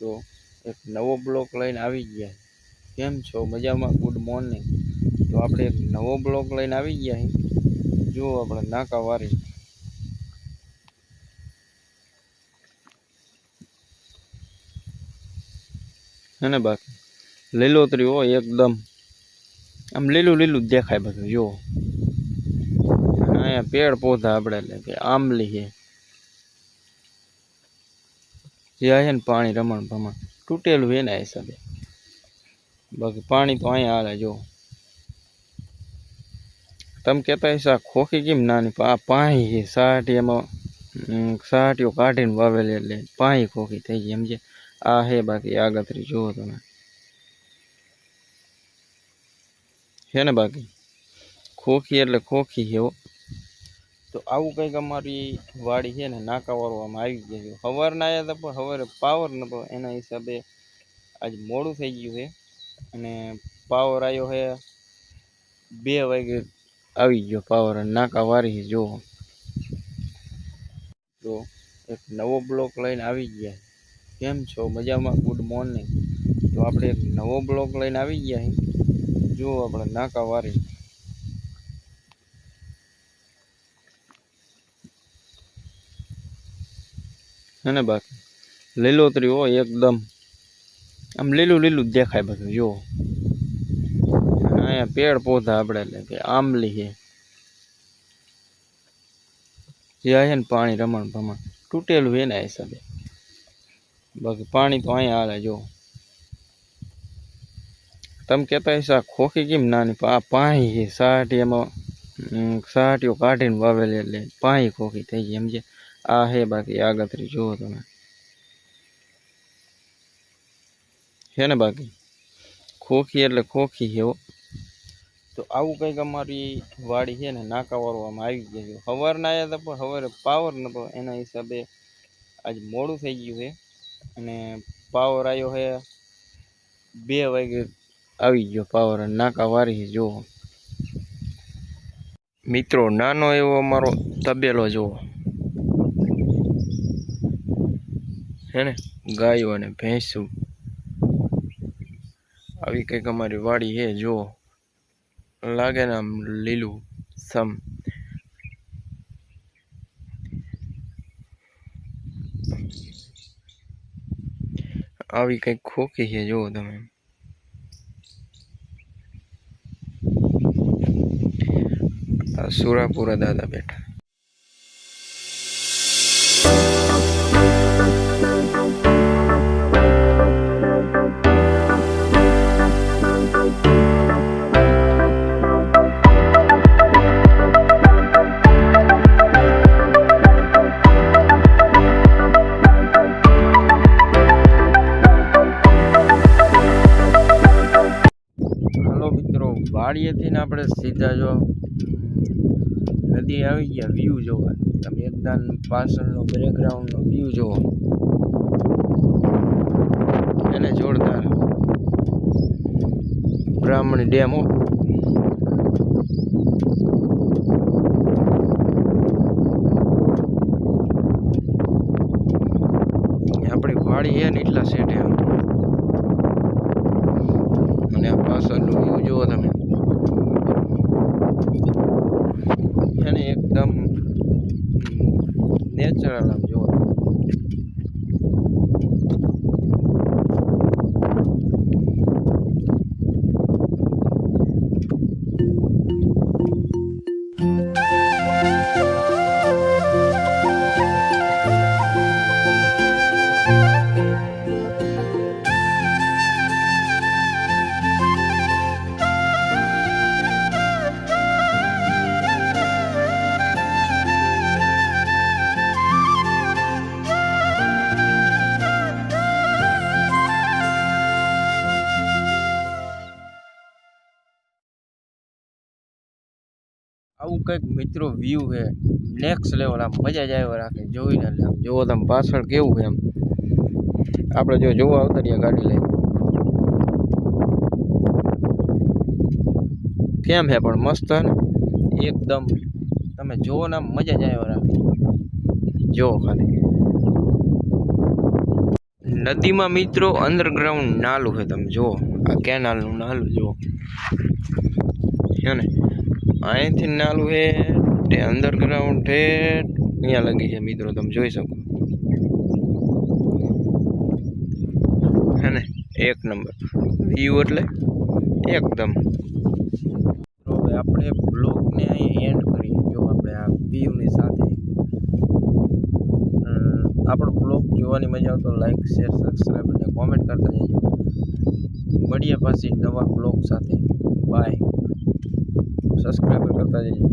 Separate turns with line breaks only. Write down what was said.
તો એક નવો બ્લોક લઈને આવી ગયા. કેમ છો? મજામાં? Good morning. તો આપણે એક નવો બ્લોક લઈને આવી ગયા જુઓ આપણે નાકાવારી હે ને બાકી? લીલોતરી હોય એકદમ. આમ લીલું લીલું જ દેખાય બધું, જુઓ. અહીંયા પેડ પૌધા આપણે એટલે કે આંબલી છે. જે છે ને પાણી રમણ ભમણ તૂટેલું છે ને હિસાબે. બાકી પાણી તો અહીંયા હાલે જો. તમે કહેતા હશે આ ખોખી કેમ નાની? આ પાણી છે સાટી એમાં સાટીઓ કાઢીને વાવેલી એટલે પાણી ખોખી થઈ ગઈ સમજે આ હે બાકી આગતરી, જુઓ તમે. છે ને બાકી? ખોખી એટલે ખોખી છે તો આવું કંઈક અમારી વાડી છે ને નાકા વાળવામાં આવી ગયા છે. સવારના આવ્યા હતા, પણ સવારે પાવર નતો. એના હિસાબે આજ મોડું થઈ ગયું છે. અને પાવર આવ્યો છે બે વાગે આવી ગયો પાવર નાકા વારી છે તો એક નવો બ્લોક લઈને આવી ગયા કેમ છો? મજામાં? ગુડ મોર્નિંગ તો આપણે એક નવો બ્લોક લઈને આવી ગયા જુઓ આપણે નાકા વારી હે ને, બાકી. લીલોતરી હોય એકદમ. આમ લીલું લીલું દેખાય બધું, જુઓ. અહીંયા પેડ પૌધા આપણે એટલે આંબલી છે. જે છે ને પાણી રમણ ભમણ. તૂટેલું છે ને હિસાબે. બાકી પાણી તો અહીંયા હાલે જો તમે કહેતા હશો ખોખી કેમ નાની? આ પાણી છે સાટી એમાં સાટીઓ કાઢીને વાવેલી એટલે પાણી ખોખી થઈ ગઈ સમજે આ હે બાકી આગતરી જુઓ તમે. છે ને બાકી? ખોખી એટલે ખોખી છે તો આવું કંઈક અમારી વાડી છે ને, નાકા વાળવામાં આવી ગયા છે. સવારના આવ્યા હતા પણ સવારે પાવર નતો. એના હિસાબે આજ મોડું થઈ ગયું છે. અને પાવર આવ્યો છે બે વાગે આવી ગયો પાવર નાકા વારી જુઓ. મિત્રો, નાનો એવો અમારો તબેલો, જુઓ. હે ને? ગાયો અને ભેંસું. આવી કંઈક અમારી વાડી છે જુઓ લાગે ને આમ લીલું સમ. આવી કંઈક ખોખી છે, જુઓ તમે. સુરાપુરા દાદા બેઠા. વાડીએથી ને આપણે સીધા જો નદી આવી ગયા વ્યૂ જોવા. તમે એકદમ પાછળનો બેકગ્રાઉન્ડનો વ્યૂ જોવો. એને જોરદાર. બ્રાહ્મણી ડેમ આપણી વાડી હે ને એટલા સેટે અને પાછળનું વ્યૂ જુઓ તમે એને એકદમ નેચરલ આમ જુઓ આવું કંઈક મિત્રો વ્યૂ છે. નેક્સ્ટ લેવલ આમ મજા જ આવ્યા રાખે, જોઈને એટલે આમ. જોવો તમે પાછળ કેવું છે એમ. આપણે જો જોવા આવતા ગાડી લઈ કેમ છે પણ મસ્ત ને? એકદમ તમે જોવો ને આમ મજા જ આવ્યા રાખે. જોવો ખાલી. નદીમાં મિત્રો અંડરગ્રાઉન્ડ નાલું છે તમે જુઓ. આ કેનાલનું નાલું જુઓ. હે ને? અહીંથી નાલું હે, તે અંડરગ્રાઉન્ડ છે અહીંયા લગી છે મિત્રો, તમે જોઈ શકો. અને એક નંબર. વ્યૂ એટલે એકદમ. હવે આપણે બ્લોગને અહીં એન્ડ કરીએ. જો આપણે આ વ્યૂની સાથે. આપણો બ્લોગ જોવાની મજા આવે તો લાઈક શેર સબસ્ક્રાઈબ અને કોમેન્ટ કરતા જઈએ મળીએ પાછી નવા બ્લોગ સાથે. બાય સબસ્ક્રાઈબ કરતા જજો